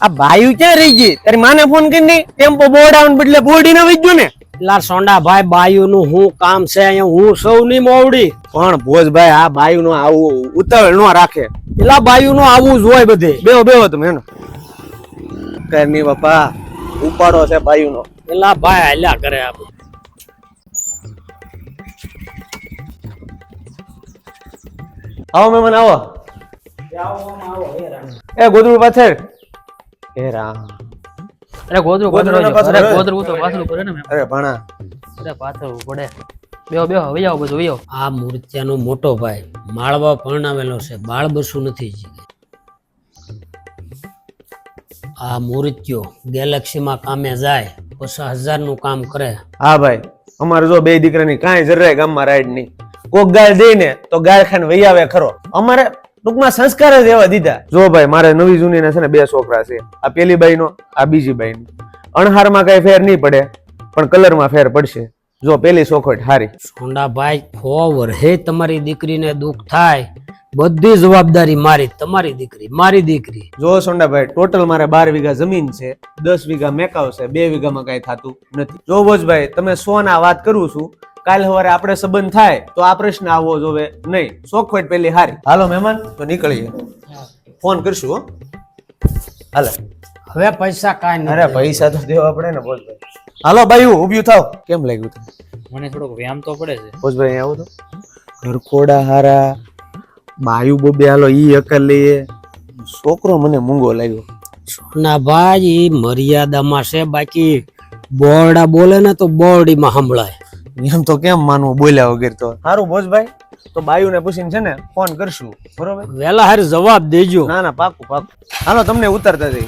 આ ભાઈ ક્યાં રહી ગઈ? તારી માને ફોન કરીને ટેમ્પો બોડાવન બદલે બોડી ના વઈ ગયો ને? પેલા સોંડા ભાઈ બાયુ નું શું કામ છે અહીંયા હું સૌ ની મોવડી. પણ ભોજભાઈ આ બાયુ નું આવું ઉતાવળ નો રાખે. પેલા બાયુ નું આવું જ હોય બધે. બે બેહો તમે એનો કરની બાપા ઉપાડો છે બાયુ નો પેલા ભાઈ હાલ્યા કરે આ. આવો મેમન આવો. એ ગોદડું પાછળ. એ રામ અરે ગોદરું ગોદરું ના પાછળ પાછળ, અરે અરે. ગોદરું તો પાછળ પડે ને અરે ભણા. અરે પાછળ પડે બેહો બેહો વહી આવો બધું વહી આ મૂર્તિયાનો મોટો ભાઈ માળવા પરણાવેલો છે. બાળ બસું નથી આ મૂર્તિઓ ગેલેક્સીમાં કામે જાય પચાસ હજારનું કામ કરે. હા ભાઈ અમારે જો બે દીકરાની કાંઈ જરૂર ગામમાં રાઈડ નહીં કોક ગાય દઈને તો ગાય ખાને વહી આવે ખરો. અમારે ટૂંકમાં સંસ્કાર જ એવા દીધા. જો ભાઈ મારે નવી જૂની ના છે ને બે છોકરા છે. આ પેલી બાઈ નો આ બીજી બાઈ નો અણહારમાં કઈ ફેર નહીં પડે પણ કલરમાં ફેર પડશે. જો પેલી સોખવટ હારી. સોંડાભાઈ ફોવર હે તમારી દીકરીને દુઃખ થાય. બધી જવાબદારી મારી તમારી દીકરી મારી દીકરી. જો સોંડાભાઈ ટોટલ મારે બાર વીઘા જમીન છે દસ વીઘા મેકાવ છે બે વીઘામાં કઈ થતું નથી. જો ભોજભાઈ તમે સો ના વાત કરું છું કાલ સવારે આપણે સંબંધ થાય તો આ પ્રશ્ન આવવો જોવે. નહીં સોખવટ પેલી હારી. હાલો મહેમાન તો નીકળીએ. ફોન કરશું હો. હાલે. હવે પૈસા કાંઈ અરે પૈસા તો દેવા પડે ને બોલ. હાલો ભાઈ ઊભ્યું થાવ. કેમ લાગ્યું તમને મને થોડોક વ્યાયામ તો પડે છે. ભોજભાઈ આવો તો. ઘરખોડા હારા બાયુ બોબે હાલો ઈ અકલ લઈએ. છોકરો મને મૂંગો લાગ્યો. ના ભાઈ મર્યાદામાં છે બાકી. બોરડા બોલે ને તો બોરડીમાં સંભળાય. એમ તો કેમ માનવું બોલ્યા વગર તો? સારું ભોજભાઈ તો બાયુને પૂછીને છે ને ફોન કરશું. બરોબર? વેલા હારે જવાબ દેજો. ના ના પાકું પાકું. હાલો તમને ઉતરતા જઈ